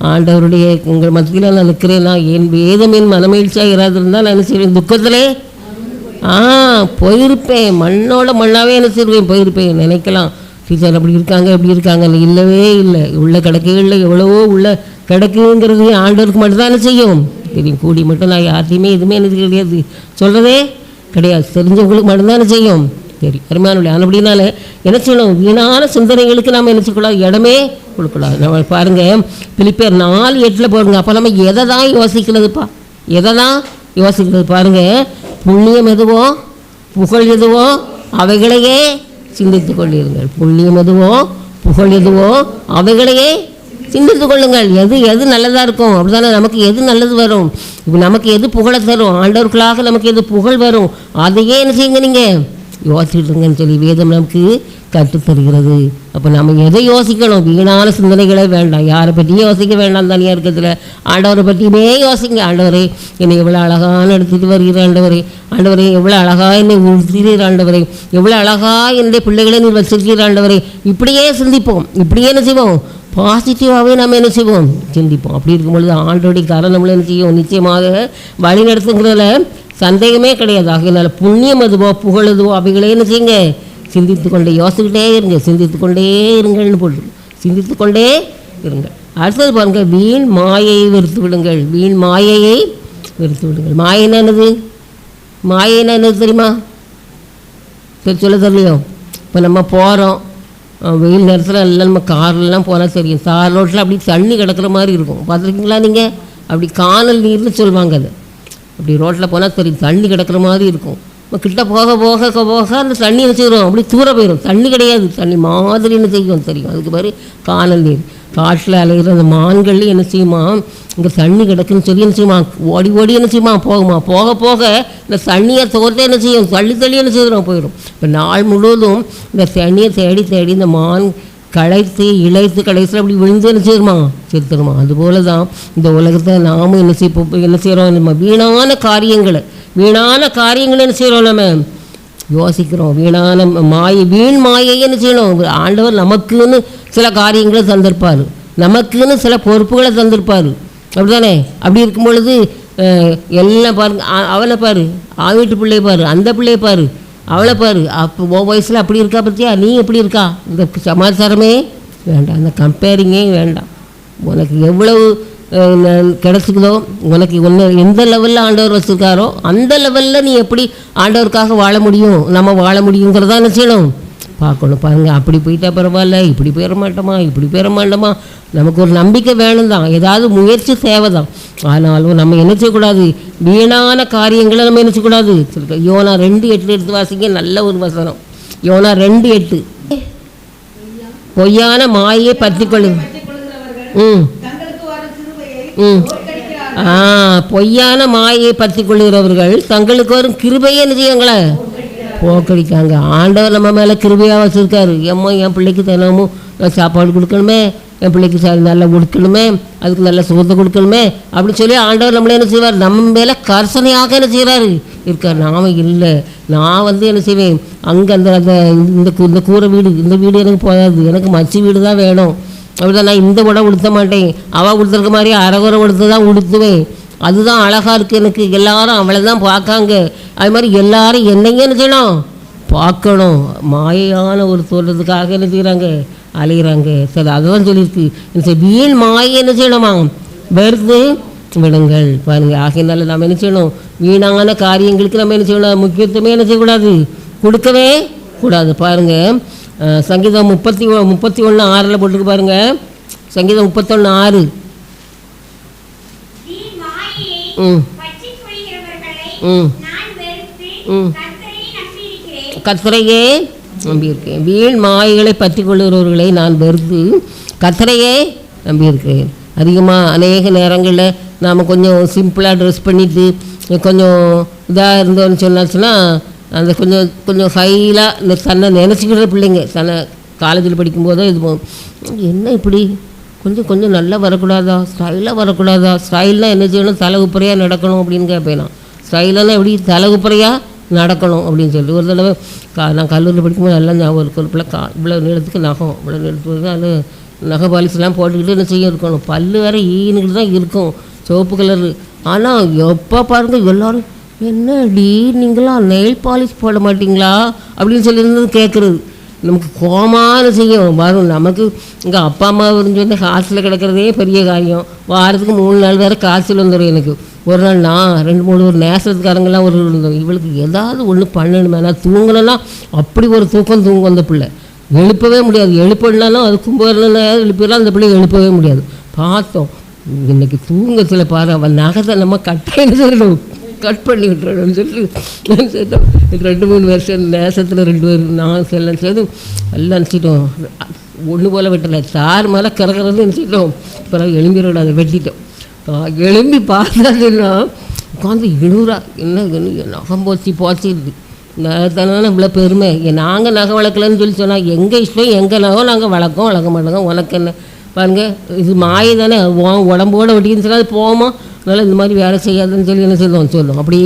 ஆண்டவருடைய உங்கள் மத்தியில் நான் நிற்கிறேன். நான் என் வேதம் என் மனமகிழ்ச்சியாக இராதிருந்தால் நான் என்ன செய்வேன்? துக்கத்திலே? ஆ போயிருப்பேன். மண்ணோட மண்ணாகவே என்ன செய்வேன்? போயிருப்பேன். நினைக்கலாம். டீச்சர் அப்படி இருக்காங்க இப்படி இருக்காங்க. இல்லவே இல்லை. உள்ள கிடக்குகளில் எவ்வளவோ உள்ள கிடக்குங்கிறது ஆண்டவருக்கு மட்டும்தான் என்ன செய்யும்? தெரியும். கூடி மட்டும் நான் யார்த்தையுமே எதுவுமே எனக்கு கிடையாது சொல்கிறதே கிடையாது. தெரிஞ்சவங்களுக்கு மட்டும்தான் செய்யும்? சரி அருமையான அப்படின்னால என்ன செய்யணும்? வீணான சிந்தனைகளுக்கு நாம் என்ன செய்யக்கூடாது? இடமே கொடுக்கலாம். நம்ம பாருங்கள் பிலிப்பேர் நாலு எட்டில் போடுங்க. அப்போ நம்ம எதை தான் யோசிக்கிறதுப்பா? எதை தான் யோசிக்கிறது? பாருங்கள் புண்ணியம் எதுவோ புகழ் எதுவோ அவைகளையே சிந்தித்து கொள்ளுங்கள் புண்ணியம் எதுவோ புகழ் எதுவோ அவைகளையே சிந்தித்து கொள்ளுங்கள். எது எது நல்லதாக இருக்கும்? அப்படிதானே நமக்கு எது நல்லது வரும்? இப்போ நமக்கு எது புகழை தரும்? ஆண்டவர்களாக நமக்கு எது புகழ் வரும்? அதையே என்ன செய்யுங்க நீங்கள் யோசிச்சுட்டுருங்கன்னு சொல்லி வேதம் நமக்கு கற்றுத் தருகிறது அப்போ நம்ம எதை யோசிக்கணும்? வீணான சிந்தனைகளே வேண்டாம். யாரை பற்றியும் யோசிக்க வேண்டாம் தனியாக இருக்கிறதுல. ஆண்டவரை பற்றியுமே யோசிங்க. ஆண்டவரே என்னை எவ்வளோ அழகான எடுத்துகிட்டு வருகிற ஆண்டவரே. ஆண்டவரே எவ்வளோ அழகாக என்னை உறுத்துகிறீர் ஆண்டவரே. எவ்வளோ அழகாக என்னுடைய பிள்ளைகளை நீ வச்சிருக்கிற ஆண்டவரே. இப்படியே சிந்திப்போம். இப்படியே என்ன செய்வோம்? பாசிட்டிவாகவே நம்ம என்ன செய்வோம்? சிந்திப்போம். அப்படி இருக்கும் பொழுது ஆண்டோடைய கரை நம்மளை என்ன செய்யும்? நிச்சயமாக வழி நடத்துங்கிறதுல சந்தேகமே கிடையாது. ஆகையினால புண்ணியம் அதுவோ புகழதுவோ அவைகளேன்னு செய்யுங்க? சிந்தித்து கொண்டே யோசிக்கிட்டே இருங்க. சிந்தித்து கொண்டே இருங்கள்னு போட்டு. சிந்தித்து கொண்டே இருங்கள். அடுத்தது பாருங்க வீண் மாயையை வெறுத்து விடுங்கள். வீண் மாயையை வெறுத்து விடுங்கள். மாயைன்னா என்னது? மாயைன்னா என்னது தெரியுமா? சரி சொல்ல தெரியலையோ? இப்போ நம்ம போகிறோம் வெயில் நேரத்தில் எல்லாம் நம்ம கார்லலாம் போனால் தெரியும். சார் ரோட்டில் அப்படி தண்ணி கிடக்கிற மாதிரி இருக்கும். பார்த்துருக்கீங்களா நீங்கள் அப்படி காணல் நீர்னு சொல்லுவாங்க அது. அப்படி ரோட்டில் போனால் தெரியும் தண்ணி கிடக்கிற மாதிரி இருக்கும். நம்ம கிட்ட போக போக போக அந்த தண்ணி வச்சுக்கிறோம். அப்படி தூர போயிடும் தண்ணி கிடையாது. தண்ணி மாதிரி என்ன செய்யும் தெரியும். அதுக்கு பேர் காணல் நீர். காட்டில் அலைகிற அந்த மான்கள் என்ன செய்யுமா? இங்கே தண்ணி கிடக்குன்னு சொல்லி என்ன செய்யுமா? ஓடி ஓடி என்ன செய்யுமா? போகுமா? போக போக இந்த தண்ணியை தோர்த்தே என்ன செய்யும்? தள்ளி தள்ளி என்ன செய்கிறோம் போயிடும் இப்போ நாள் முழுவதும் இந்த தண்ணியை தேடி தேடி இந்த மான் களைத்து இழைத்து கடைசியில் அப்படி விழுந்து என்ன செய்யுமா செத்துருமா அதுபோல தான் இந்த உலகத்தை நாமும் என்ன செய்ய என்ன செய்கிறோம் நம்ம வீணான காரியங்களை வீணான காரியங்களை என்ன செய்கிறோம் நம்ம யோசிக்கிறோம். வீணான மாயை வீண் மாயை என்ன செய்யணும்? ஆண்டவர் நமக்குன்னு சில காரியங்களை தந்திருப்பார். நமக்குன்னு சில பொறுப்புகளை தந்திருப்பார். அப்படிதானே அப்படி இருக்கும் பொழுது எல்லாம் பாருங்க அவனை பாரு ஆ வீட்டு பிள்ளையை பாரு அந்த பிள்ளையை பாரு. அவளை பாரு அப்போ உன் வயசில் அப்படி இருக்கா பற்றியா நீ எப்படி இருக்கா? இந்த சமாச்சாரமே வேண்டாம். அந்த கம்பேரிங்கே வேண்டாம். உனக்கு எவ்வளவு கிடச்சிக்குதோ ந- உனக்கு ஒன்று எந்த லெவலில் ஆண்டவர் வச்சுருக்காரோ அந்த லெவலில் நீ எப்படி ஆண்டவருக்காக வாழ முடியும்? நம்ம வாழ முடியுங்கிறதான் என்ன செய்யணும். பார்க்கணும். பாருங்கள் அப்படி போயிட்டா பரவாயில்ல இப்படி போயிட மாட்டோமா இப்படி போயிட மாட்டோமா. நமக்கு ஒரு நம்பிக்கை வேணும் தான் ஏதாவது முயற்சி தேவை தான் ஆனாலும் நம்ம என்ன செய்யக்கூடாது? வீணான காரியங்களை நம்ம என்ன செய்யக்கூடாது? யோனா ரெண்டு எட்டு எடுத்து வாசிங்க நல்ல ஒரு வசனம். யோனா ரெண்டு எட்டு. பொய்யான மாயை பற்றி கொள்ளு ம். ம். ஆ பொய்யான மாயை பற்றி கொள்கிறவர்கள் தங்களுக்கு வரும் கிருபையை என்ன போக்கடிக்காங்க ஆண்டவர் நம்ம மேலே கிருபையாக வச்சுருக்காரு. எம்மா என் பிள்ளைக்கு தினமும் நான் சாப்பாடு கொடுக்கணுமே என் பிள்ளைக்கு சார் நல்லா கொடுக்கணுமே அதுக்கு நல்ல சுகத்தை கொடுக்கணுமே அப்படின்னு சொல்லி ஆண்டவர் நம்மளை என்ன செய்வார்? நம்ம மேலே கர்சனையாக என்ன செய்கிறாரு இருக்கார். நாம் இல்லை. நான் வந்து என்ன செய்வேன்? அங்கே அந்த அந்த இந்த கூ- இந்த கூரை வீடு இந்த வீடு எனக்கு போகாது எனக்கு மச்சு வீடு தான் வேணும். அப்படிதான் நான் இந்த உடம்பு உடுத்த மாட்டேன். அவள் உடுத்துருக்க மாதிரி அரைகுறை உடுத்து தான் உடுத்துவேன். அதுதான் அழகாக இருக்குது எனக்கு. எல்லாரும் அவளை தான் பார்க்காங்க. அது மாதிரி எல்லாரும் என்னைங்க என்ன செய்யணும்? பார்க்கணும். மாயான ஒரு சொல்கிறதுக்காக என்ன செய்கிறாங்க அலைகிறாங்க சரி அதுதான் சொல்லியிருக்கு. என்ன வீண் மாயை என்ன செய்யணுமா? வெறுத்து விடுங்கள். பாருங்கள் ஆகையினால நம்ம என்ன செய்யணும்? வீணான காரியங்களுக்கு நம்ம என்ன செய்யணும் முக்கியத்துவமே என்ன செய்யக்கூடாது? கொடுக்கவே கூடாது. பாருங்கள் சங்கீதம் முப்பத்தி ஒ- முப்பத்தி ஒன்று ஆறில் போட்டுருக்கு பாருங்கள் சங்கீதம் முப்பத்தொன்று ஆறு வீண் மாயையை ம் பற்றிக் கொள்கிறவர்களை ம் நான் வெறுத்து ம். நம்பியிருக்கிறேன். கத்தரையே நம்பியிருக்கேன் வீண் மாயைகளை பற்றி கொள்கிறவர்களை நான் வெறுத்து கத்தரையே நம்பியிருக்கிறேன். அதிகமாக அநேக நேரங்களில் நாம் கொஞ்சம் சிம்பிளாக ட்ரெஸ் பண்ணிட்டு கொஞ்சம் இதாக இருந்தோம்னு சொன்னாச்சுன்னா அந்த கொஞ்சம் கொஞ்சம் ஹைலாக இந்த தன்னை நினச்சிக்கிற பிள்ளைங்க. தன்னை காலேஜில் படிக்கும்போதோ இது என்ன இப்படி? கொஞ்சம் கொஞ்சம் நல்லா வரக்கூடாதா? ஸ்டைலாக வரக்கூடாதா? ஸ்டைல்லாம் என்ன செய்யணும்? தலை நடக்கணும் அப்படின்னு கேட்பேன் நான் ஸ்டைலெல்லாம் எப்படி? தலை நடக்கணும் அப்படின்னு சொல்லி ஒரு தடவை கா நான் கல்லூரியில் படிக்கும்போது நல்லா ஞாபகம் இருக்கும் ஒரு பிள்ளை கா இவ்வளோ நீளத்துக்கு நகம் இவ்வளோ நீளத்துக்கு அது நகை பாலிஸ்லாம் போட்டுக்கிட்டு என்ன செய்ய இருக்கணும். பல் வேற ஈனுக்கிட்டு தான் இருக்கும். சிவப்பு கலரு. ஆனால் எப்போ பாருங்க எல்லோரும் என்னடி நீங்களாம் நெயில் பாலிஷ் போட மாட்டிங்களா? அப்படின்னு சொல்லியிருந்தது கேட்குறது நமக்கு கோமான செய்யும். வரும். நமக்கு இங்கே அப்பா அம்மா சொன்ன ஹாஸ்டலில் கிடக்கிறதே பெரிய காரியம். வாரத்துக்கு மூணு நாள் வேறு காய்ச்சல் வந்துடும் எனக்கு. ஒரு நாள் நான் ரெண்டு மூணு ஒரு நேசத்துக்காரங்கெல்லாம் ஒரு இருந்தோம் இவளுக்கு ஏதாவது ஒன்று பண்ணணுமே. நான் தூங்கலைன்னா அப்படி ஒரு தூக்கம் தூங்கும் அந்த பிள்ளை. எழுப்பவே முடியாது. எழுப்பினாலும் அது கும்பகர்லாம் எழுப்பிடலாம். அந்த பிள்ளை எழுப்பவே முடியாது. பார்த்தோம். இன்னைக்கு தூங்கத்தில் பாரு. அவன் நகத்தை நம்ம கட்டேன்னு சொல்லணும் கட் பண்ணி விட்டுறோம்னு சொல்லி நான் சேர்த்தோம் ரெண்டு மூணு வருஷம் நேசத்தில் ரெண்டு பேர் நான் எல்லாம் சேர்ந்து எல்லாம் நினச்சிட்டோம் ஒன்று போல் வெட்டலை. சார் மேலே கறக்கிறது நினச்சிட்டோம் பிறகு எலும்பிரோட அதை வெட்டிட்டோம். ஆ, எலும்பி பார்த்தாதுன்னா உட்காந்து இழுவுறா என்ன நகம் போச்சு போச்சு. தானே இவ்வளோ பெருமை. நாங்கள் நகை வளர்க்கலன்னு சொல்லி சொன்னால் எங்கள் இஷ்டம் எங்கள் நகம் நாங்கள் வளர்க்கோம் வளர்க்க மாட்டோம். உனக்கு என்ன? பாருங்க இது மாயை தானே உடம்போட வெட்டின்னு சொன்னால் போமா அதனால் இந்த மாதிரி வேலை செய்யாதுன்னு சொல்லி என்ன சொல்லுவோம் சொல்லுவோம் அப்படி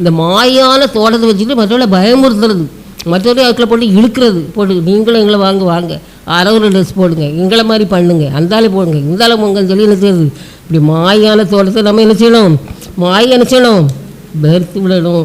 இந்த மாயான தோட்டத்தை வச்சுட்டு மற்றவர்களை பயமுறுத்துறது. மற்றவரை அதுக்குள்ள போட்டு இழுக்கிறது. போட்டு நீங்களும் எங்களை வாங்க வாங்க. அரவரை ட்ரெஸ் போடுங்க. எங்களை மாதிரி பண்ணுங்க. அந்தாலே போடுங்க. இந்தாலும் போங்கன்னு சொல்லி என்ன செய்யுது இப்படி மாயான தோட்டத்தை நம்ம என்ன செய்யணும்? மாயை என்ன செய்யணும்? பெருத்து விடணும்.